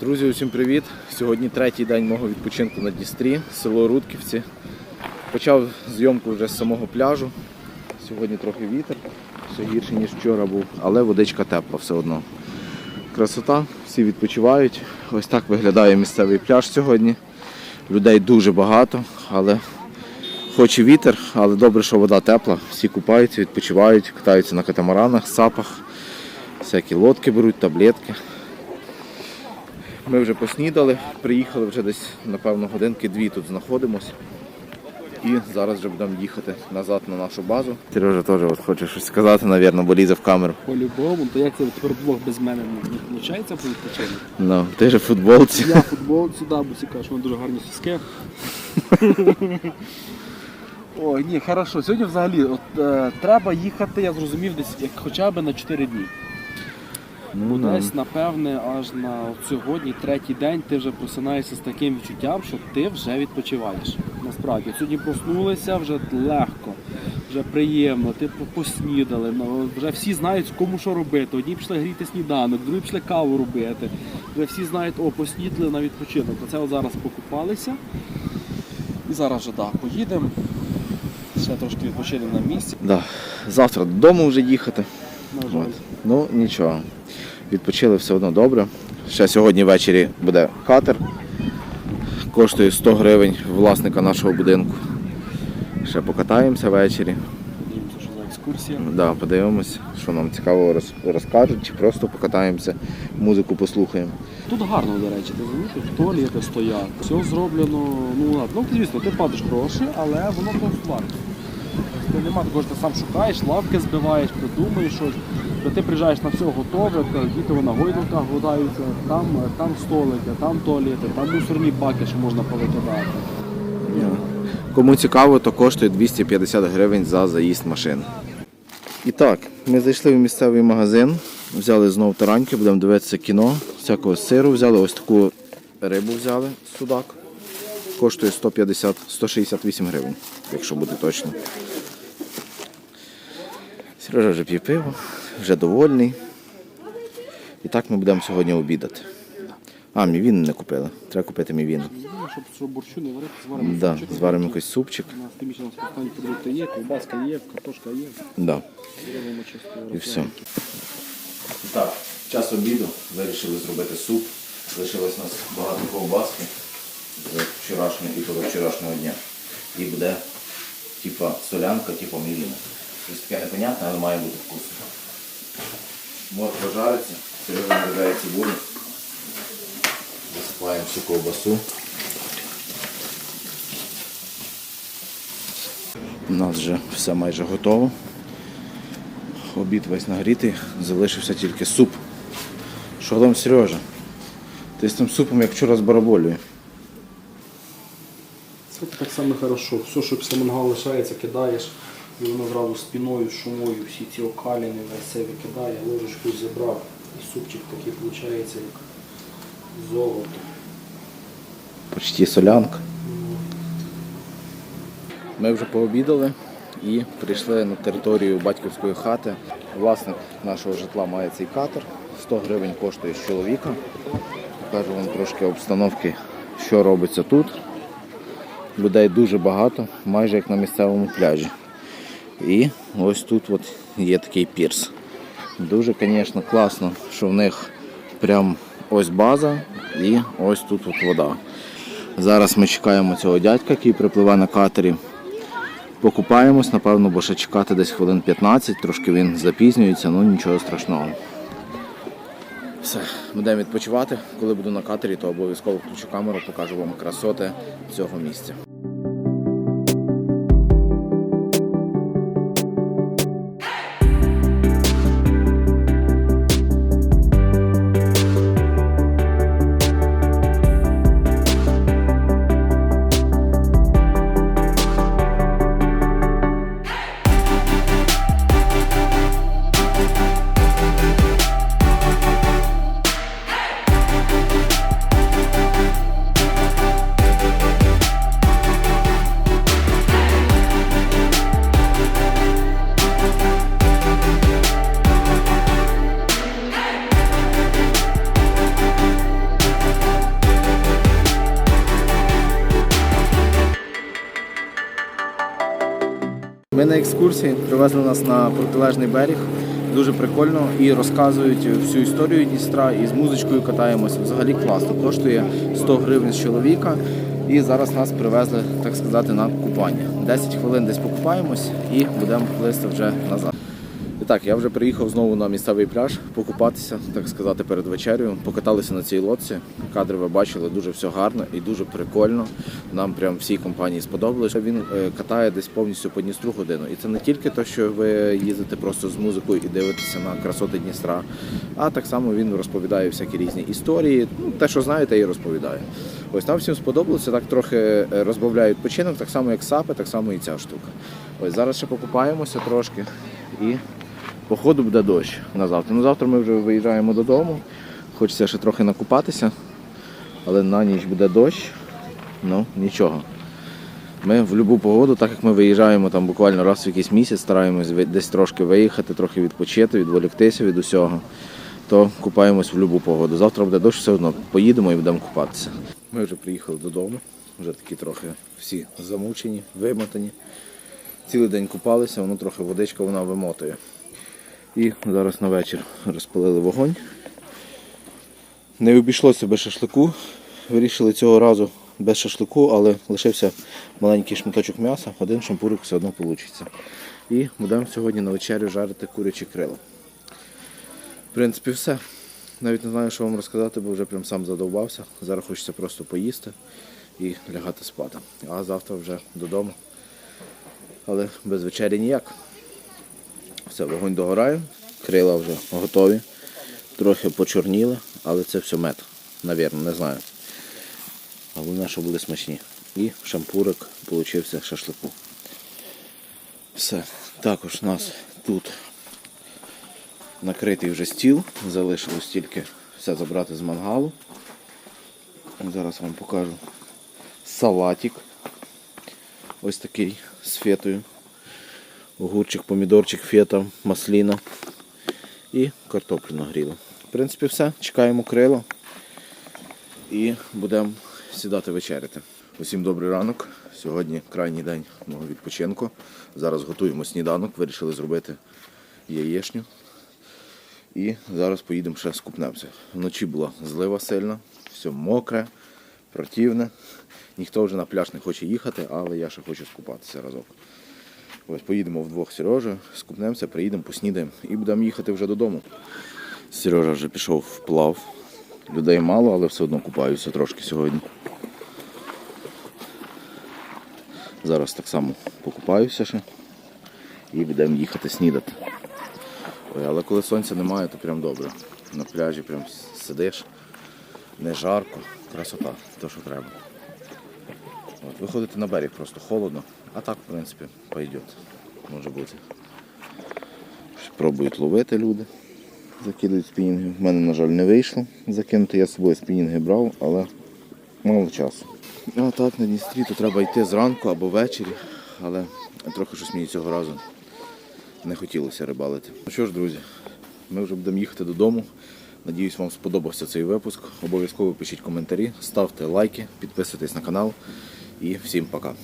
Друзі, усім привіт! Сьогодні третій день мого відпочинку на Дністрі, село Рудківці. Почав зйомку вже з самого пляжу. Сьогодні трохи вітер, все гірше, ніж вчора був, але водичка тепла все одно. Красота, всі відпочивають. Ось так виглядає місцевий пляж сьогодні. Людей дуже багато, але хоч і вітер, але добре, що вода тепла. Всі купаються, відпочивають, катаються на катамаранах, сапах, всякі лодки беруть, таблетки. Ми вже поснідали, приїхали вже десь, напевно, годинки дві тут знаходимося. І зараз вже будемо їхати назад на нашу базу. Сережа теж от хоче щось сказати, напевно, бо лізе в камеру. По-любому, то як це тепер блог без мене не виходить по відпочинку? Ну, ти же в футболці. Я футбол сюди, бо всі кажуть, що вони дуже гарні соски. Ой, ні, хорошо. Сьогодні взагалі от, е, треба їхати, я зрозумів, десь як хоча б на 4 дні. Ну. Десь, напевне, аж на сьогодні, третій день, ти вже просинаєшся з таким відчуттям, що ти вже відпочиваєш. Насправді, сьогодні проснулися вже легко, вже приємно, ти поснідали, ну, вже всі знають, кому що робити. Одні пішли гріти сніданок, другі пішли каву робити. Вже всі знають, о, поснідали на відпочинок. Оце от зараз покупалися. І зараз вже да, поїдемо. Ще трошки відпочинемо на місці. Да. Завтра додому вже їхати. На жаль. От. Ну нічого. Відпочили все одно добре. Ще сьогодні ввечері буде катер. Коштує 100 гривень власника нашого будинку. Ще покатаємося ввечері. Подивимося, що за екскурсія. Да, подивимося, що нам цікаво роз- розкажуть, чи просто покатаємося, музику послухаємо. Тут гарно, до речі, ти замітив, туалети стоять. Все зроблено, ну ладно. Ну, звісно, ти платиш гроші, але воно просто варто. Тобто нема такого, що ти сам шукаєш, лавки збиваєш, придумаєш щось. То ти приїжджаєш на все готове, діти на гойдалках гудаються, там, там столики, там туалети, там мусорні баки, що можна повикидати. Кому цікаво, то коштує 250 гривень за заїзд машин. І так, ми зайшли в місцевий магазин, взяли знову тараньки, будемо дивитися кіно, всякого сиру взяли, ось таку рибу взяли, судак. Коштує 150-168 гривень, якщо бути точно. Сережа вже п'є пиво, вже довольний. І так ми будемо сьогодні обідати. А, мівіни не купили. Треба купити мівіну. Ну, Щоб, щоб борщу не варити, зваримо Да, супчик. зваримо якийсь супчик. У нас тим більше у нас останні продукти є, ковбаска є, картошка є. Да. Чисто І все. Так, час обіду. Вирішили зробити суп. Лишилось у нас багато ковбаски з вчорашнього і позавчорашнього дня. І буде типа солянка, типа мівіна. Щось таке непонятне, але має бути вкусно. Морква пожариться, Сережа нарізає цибулю. Засипаємо всю ковбасу. У нас вже все майже готово. Обід весь нагрітий, залишився тільки суп. Що там, Сережа? Ти з тим супом, як вчора з бараболею. Це так само хорошо. Все, що після мангала лишається, кидаєш, і воно зразу спіною, шумою, всі ці окаліни, весь це викидає, ложечку зібрав, і супчик такий виходить, як золото. Почти солянка. Ми вже пообідали і прийшли на територію батьківської хати. Власник нашого житла має цей катер. 100 гривень коштує з чоловіка. Покажу вам трошки обстановки, що робиться тут. Людей дуже багато, майже як на місцевому пляжі. І ось тут от є такий пірс. Дуже, звісно, класно, що в них прям ось база і ось тут от вода. Зараз ми чекаємо цього дядька, який припливе на катері. Покупаємось, напевно, бо ще чекати десь хвилин 15, трошки він запізнюється, ну нічого страшного. Все, будемо відпочивати. Коли буду на катері, то обов'язково включу камеру, покажу вам красоти цього місця. Ми на екскурсії привезли нас на протилежний берег. Дуже прикольно і розказують всю історію Дністра і з музичкою катаємося. Взагалі класно. Коштує 100 гривень з чоловіка. І зараз нас привезли, так сказати, на купання. 10 хвилин десь покупаємось і будемо плисти вже назад. І так, я вже приїхав знову на місцевий пляж покупатися, так сказати, перед вечерею. Покаталися на цій лодці. Кадри ви бачили, дуже все гарно і дуже прикольно. Нам прям всій компанії сподобалось. Він е, катає десь повністю по Дністру годину. І це не тільки те, що ви їздите просто з музикою і дивитеся на красоти Дністра, а так само він розповідає всякі різні історії. Ну, те, що знаєте, і розповідає. Ось нам всім сподобалося, так трохи е, розбавляє відпочинок, так само як сапи, так само і ця штука. Ось зараз ще покупаємося трошки і Походу буде дощ на завтра. Ну, завтра ми вже виїжджаємо додому. Хочеться ще трохи накупатися, але на ніч буде дощ. Ну, нічого. Ми в будь-яку погоду, так як ми виїжджаємо там буквально раз в якийсь місяць, стараємось десь трошки виїхати, трохи відпочити, відволіктися від усього, то купаємось в будь-яку погоду. Завтра буде дощ, все одно поїдемо і будемо купатися. Ми вже приїхали додому, вже такі трохи всі замучені, вимотані. Цілий день купалися, воно трохи водичка вона вимотує. І зараз на вечір розпалили вогонь. Не обійшлося без шашлику. Вирішили цього разу без шашлику, але лишився маленький шматочок м'яса, один шампурик все одно вийде. І будемо сьогодні на вечерю жарити курячі крила. В принципі, все. Навіть не знаю, що вам розказати, бо вже прям сам задовбався. Зараз хочеться просто поїсти і лягати спати. А завтра вже додому. Але без вечері ніяк. Все, вогонь догорає, крила вже готові, трохи почорніли, але це все мед, навірно, не знаю. Головне, що були смачні. І шампурик получився шашлику. Все. Також у нас тут накритий вже стіл, залишилось тільки все забрати з мангалу. Зараз вам покажу салатик. Ось такий з фетою огурчик, помідорчик, фета, масліна і картоплю нагріли. В принципі, все. Чекаємо крила і будемо сідати вечеряти. Усім добрий ранок. Сьогодні крайній день мого відпочинку. Зараз готуємо сніданок, вирішили зробити яєчню. І зараз поїдемо ще скупнемося. Вночі була злива сильна, все мокре, противне. Ніхто вже на пляж не хоче їхати, але я ще хочу скупатися разок. Ось поїдемо вдвох з Сережею, скупнемося, приїдемо, поснідаємо і будемо їхати вже додому. Сережа вже пішов вплав. Людей мало, але все одно купаюся трошки сьогодні. Зараз так само покупаюся ще і будемо їхати снідати. Ой, але коли сонця немає, то прям добре. На пляжі прям сидиш, не жарко, красота, то що треба. От, виходити на берег просто холодно, а так, в принципі, пойдет. Може бути. Пробують ловити люди, закидують спінінги. В мене, на жаль, не вийшло закинути. Я з собою спінінги брав, але мало часу. А так на Дністрі то треба йти зранку або ввечері, але трохи щось мені цього разу не хотілося рибалити. Ну що ж, друзі, ми вже будемо їхати додому. Надіюсь, вам сподобався цей випуск. Обов'язково пишіть коментарі, ставте лайки, підписуйтесь на канал і всім пока.